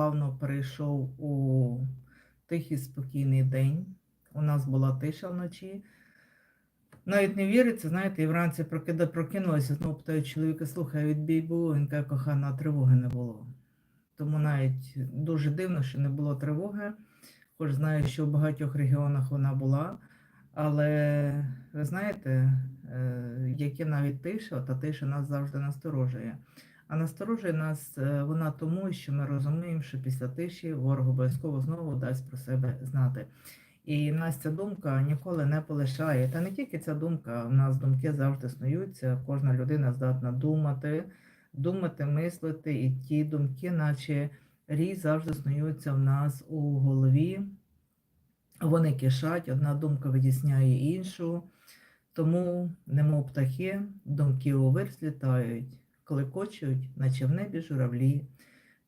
плавно перейшов у тихий спокійний день. У нас була тиша вночі. Навіть не віриться, знаєте, і вранці прокида прокинулася, знову питаю чоловіка, слухай, відбій був, він каже, кохана, тривоги не було. Тому навіть дуже дивно, що не було тривоги. Хоч знаю, що в багатьох регіонах вона була. Але ви знаєте, е, яке навіть тиша, та тиша нас завжди насторожує. А насторожує нас е, вона тому, що ми розуміємо, що після тиші ворог обов'язково знову дасть про себе знати. І нас ця думка ніколи не полишає. Та не тільки ця думка, у нас думки завжди снуються, кожна людина здатна думати, думати, мислити, і ті думки, наче рій, завжди снуються в нас у голові. Вони кишать, одна думка витісняє іншу. Тому, немов птахи, думки у вирс літають, клекочуть, наче в небі журавлі.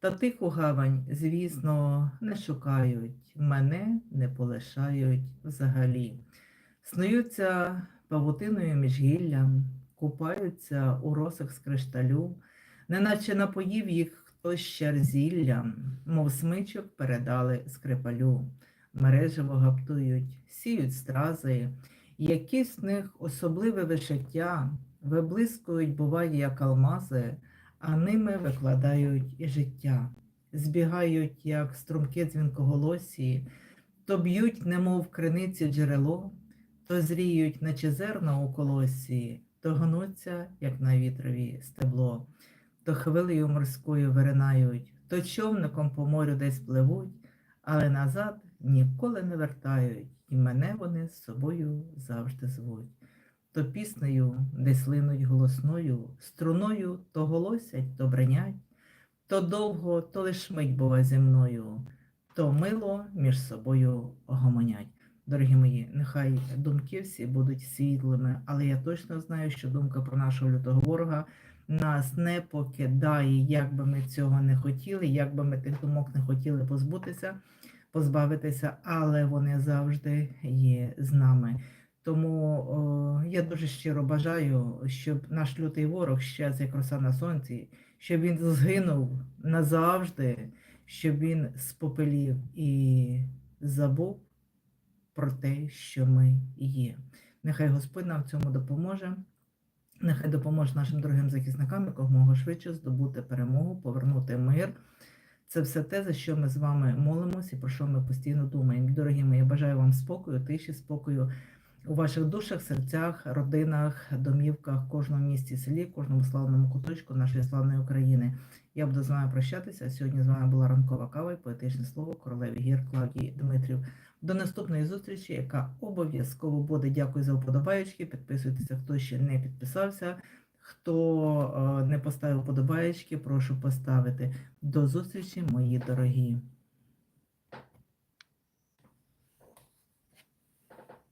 Та тиху гавань, звісно, не шукають, мене не полишають взагалі. Снуються павутиною між гіллям, купаються у росах з кришталю, неначе напоїв їх хтось щерзіллям, мов смичок передали скрипалю. Мережево гаптують, сіють стрази, якісь з них особливе вишиття, виблискують, буває, як алмази, а ними викладають і життя, збігають, як струмки дзвінкоголосі, то б'ють, немов криниці джерело, то зріють, наче зерна у колосі, то гнуться, як на вітрові стебло, то хвилею морською виринають, то човником по морю десь пливуть, але назад ніколи не вертають, і мене вони з собою завжди звуть. То піснею десь линуть голосною, струною то голосять, то бренять, то довго, то лиш мить бува зі мною, то мило між собою гомонять. Дорогі мої, нехай думки всі будуть світлими, але я точно знаю, що думка про нашого лютого ворога нас не покидає, як би ми цього не хотіли, як би ми тих думок не хотіли позбутися, позбавитися, але вони завжди є з нами. Тому о, я дуже щиро бажаю, щоб наш лютий ворог щез як роса на сонці, щоб він згинув назавжди, щоб він спопелів і забув про те, що ми є. Нехай Господь нам в цьому допоможе. Нехай допоможе нашим дорогим захисникам якомога швидше здобути перемогу, повернути мир. Це все те, за що ми з вами молимося і про що ми постійно думаємо. Дорогі мої, я бажаю вам спокою, тиші, спокою у ваших душах, серцях, родинах, домівках, кожному місті, селі, кожному славному куточку нашої славної України. Я буду з вами прощатися. Сьогодні з вами була ранкова кава і поетичне слово королеві гір Клавдії Дмитрів. До наступної зустрічі, яка обов'язково буде. Дякую за вподобаєчки. Підписуйтеся, хто ще не підписався. Хто е, не поставив вподобаєчки, прошу поставити. До зустрічі, мої дорогі.